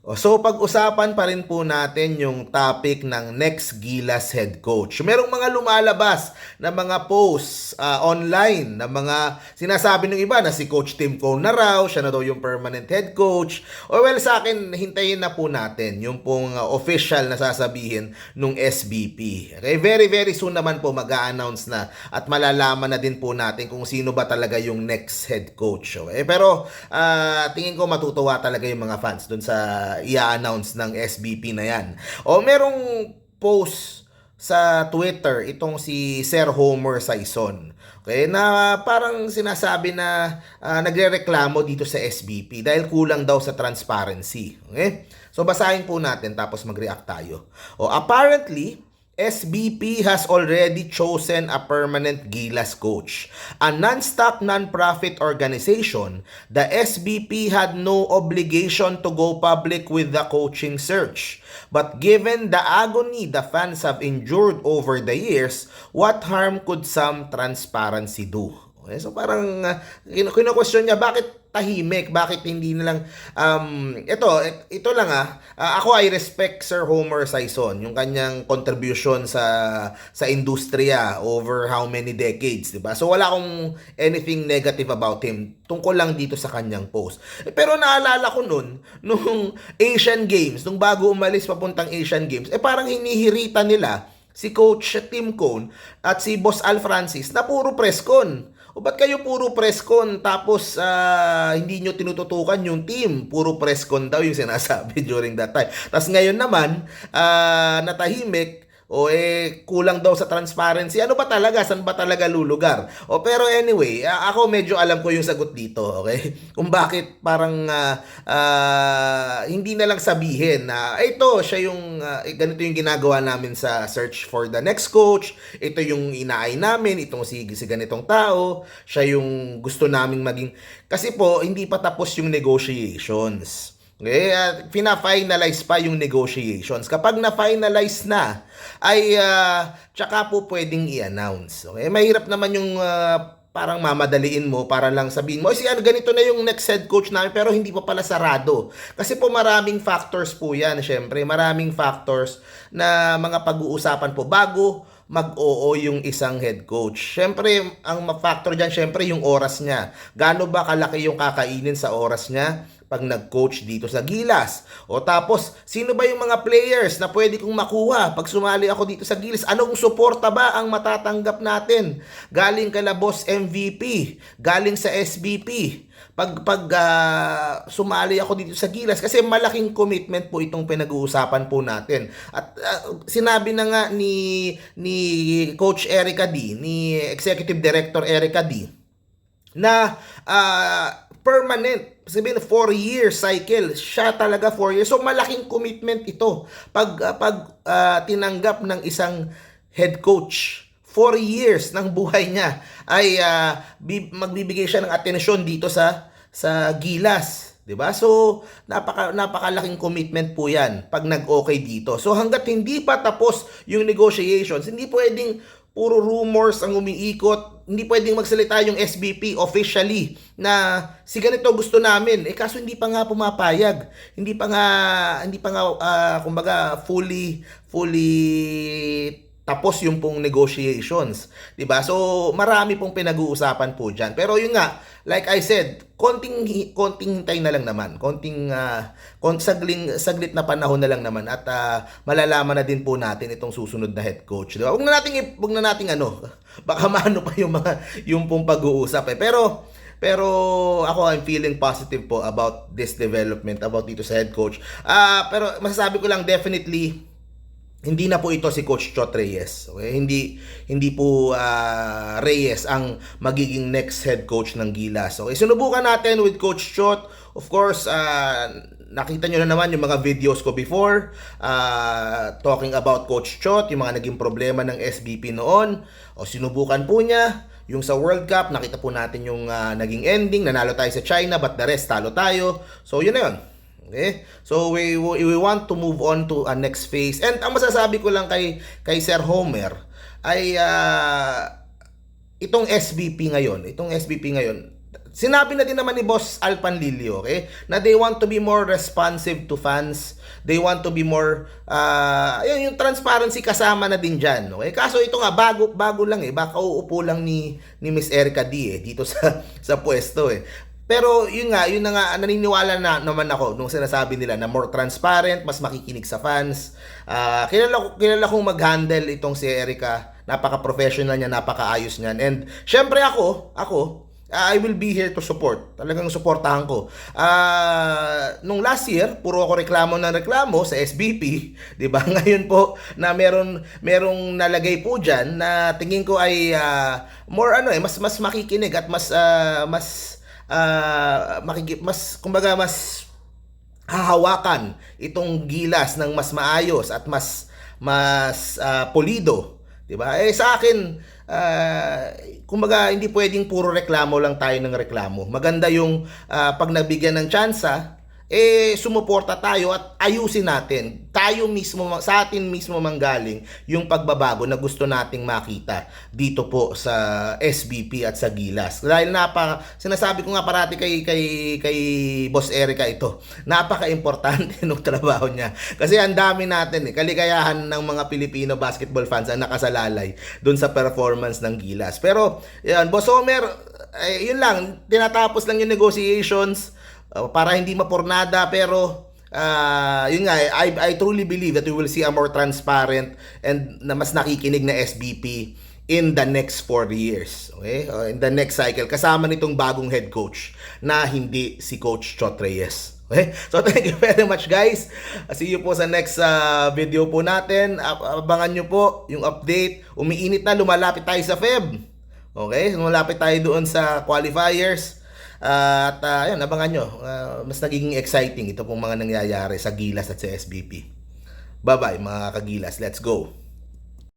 So pag-usapan pa rin po natin yung topic ng next Gilas head coach. Merong mga lumalabas na mga posts ah, online na mga sinasabi ng iba na si Coach Tim Cone na raw, siya na daw yung permanent head coach. O well sa akin, hintayin na po natin yung pong ah, official na sasabihin nung SBP. Okay, very very soon naman po mag-a-announce na at malalaman na din po natin kung sino ba talaga yung next head coach. Okay? Pero ah, tingin ko matutuwa talaga yung mga fans dun sa i-announce ng SBP na yan. O merong post sa Twitter itong si Sir Homer Saison. Okay, na parang sinasabi na ah, nagrereklamo dito sa SBP dahil kulang daw sa transparency. Okay? So basahin po natin tapos mag-react tayo. O apparently, SBP has already chosen a permanent Gilas coach. A non-stock non-profit organization, the SBP had no obligation to go public with the coaching search. But given the agony the fans have endured over the years, what harm could some transparency do? Okay, so parang uh, kino- kino-question niya bakit tahimik, bakit hindi na lang um ito ito lang ah ah, ako I respect Sir Homer Saison yung kanyang contribution sa sa industriya over how many decades, 'di ba? So wala akong anything negative about him tungkol lang dito sa kanyang post. Pero naalala ko nun nung Asian Games, nung bago umalis papuntang Asian Games, eh parang hinihirita nila si Coach Tim Cone at si Boss Al Francis na puro press con. O ba't kayo puro press con tapos ah, hindi nyo tinututukan yung team? Puro press con daw yung sinasabi during that time. Tapos ngayon naman, ah, natahimik, o eh kulang daw sa transparency. Ano ba talaga? Saan ba talaga lulugar? O pero anyway, ako medyo alam ko yung sagot dito, okay? Kung bakit parang ah, ah, hindi na lang sabihin na "Ay, ito siya yung eh, ganito yung ginagawa namin sa search for the next coach. Ito yung inaay namin, itong si, si ganitong tao, siya yung gusto naming maging kasi po hindi pa tapos yung negotiations. Okay, at fina-finalize pa yung negotiations. Kapag na-finalize na, ay ah, tsaka po pwedeng i-announce. Okay, mahirap naman yung ah, parang mamadaliin mo para lang sabihin mo, "Ay, si ano, ganito na yung next head coach namin, pero hindi pa pala sarado. Kasi po maraming factors po yan, syempre. Maraming factors na mga pag-uusapan po bago mag-oo yung isang head coach. Syempre, ang ma-factor dyan, syempre, yung oras niya. Gaano ba kalaki yung kakainin sa oras niya pag nag-coach dito sa Gilas? O tapos, sino ba yung mga players na pwede kong makuha pag sumali ako dito sa Gilas? Anong suporta ba ang matatanggap natin? Galing kala boss MVP, galing sa SBP, pag pag ah, sumali ako dito sa Gilas kasi malaking commitment po itong pinag-uusapan po natin. At ah, sinabi na nga ni ni Coach Erica D, ni Executive Director Erica D na ah, permanent. Sabihin 4 year cycle. Siya talaga 4 years. So malaking commitment ito pag ah, pag ah, tinanggap ng isang head coach. 4 years ng buhay niya ay bi- magbibigay siya ng atensyon dito sa sa Gilas, 'di ba? So napaka napakalaking commitment po 'yan pag nag-okay dito. So hangga't hindi pa tapos yung negotiations, hindi pwedeng puro rumors ang umiikot. Hindi pwedeng magsalita yung SBP officially na si ganito gusto namin. Eh kaso hindi pa nga pumapayag. Hindi pa nga hindi pa nga ah, kumbaga fully fully tapos yung pong negotiations, 'di ba? So marami pong pinag-uusapan po diyan. Pero yun nga, like I said, konting konting hintay na lang naman. Konting ah, kon sagling saglit na panahon na lang naman at ah, malalaman na din po natin itong susunod na head coach, 'di ba? Huwag na nating huwag na nating ano, baka maano pa yung mga yung pong pag-uusap eh. Pero pero ako I'm feeling positive po about this development about dito sa head coach. Ah, pero masasabi ko lang definitely hindi na po ito si Coach Chot Reyes. Okay? Hindi hindi po ah, Reyes ang magiging next head coach ng Gilas. Okay? Sinubukan natin with Coach Chot. Of course, ah, nakita nyo na naman yung mga videos ko before ah, talking about Coach Chot, yung mga naging problema ng SBP noon. O sinubukan po niya. Yung sa World Cup, nakita po natin yung ah, naging ending. Nanalo tayo sa China, but the rest, talo tayo. So, yun na yun. Okay? So we we want to move on to a next phase. And ang masasabi ko lang kay kay Sir Homer ay ah, itong SBP ngayon, itong SBP ngayon, Sinabi na din naman ni Boss Alpanlilio, okay? Na they want to be more responsive to fans. They want to be more uh, ayun, yung transparency kasama na din diyan, okay? Kaso ito nga bago bago lang eh, baka uupo lang ni ni Miss Erica D eh dito sa sa pwesto eh. Pero yun nga, yun na nga, naniniwala na naman ako nung sinasabi nila na more transparent, mas makikinig sa fans. Ah, kilala, kilala kong mag-handle itong si Erica. Napaka-professional niya, napaka-ayos niyan. And syempre ako, ako, I will be here to support. Talagang suportahan ko. Ah, nung last year, puro ako reklamo ng reklamo sa SBP, 'di ba? Ngayon po na meron merong nalagay po diyan na tingin ko ay ah, more ano eh, mas mas makikinig at mas ah, mas ah, makiki- mas kumbaga mas hahawakan itong gilas ng mas maayos at mas mas ah, polido, 'di ba? Eh sa akin, ah, kumbaga hindi pwedeng puro reklamo lang tayo ng reklamo. Maganda yung ah, pag nabigyan ng tsansa, eh sumuporta tayo at ayusin natin. Tayo mismo sa atin mismo manggaling yung pagbabago na gusto nating makita dito po sa SBP at sa Gilas. Dahil napa sinasabi ko nga parati kay kay kay Boss Erica ito. Napaka-importante ng trabaho niya. Kasi ang dami natin eh kaligayahan ng mga Pilipino basketball fans ang nakasalalay doon sa performance ng Gilas. Pero yan, Boss Homer, eh, yun lang, tinatapos lang yung negotiations uh, para hindi mapurnada pero uh, yun nga, I, I truly believe that we will see a more transparent and na mas nakikinig na SBP in the next four years. Okay? Uh, in the next cycle. Kasama nitong bagong head coach na hindi si Coach Chot Reyes. Okay? So thank you very much guys. See you po sa next uh, video po natin. Ab- Abangan nyo po yung update. Umiinit na, lumalapit tayo sa Feb. Okay? Lumalapit tayo doon sa qualifiers. Uh, at uh, yun, abangan nyo. Uh, mas nagiging exciting ito pong mga nangyayari sa Gilas at sa SBP. Bye-bye mga kagilas. Let's go.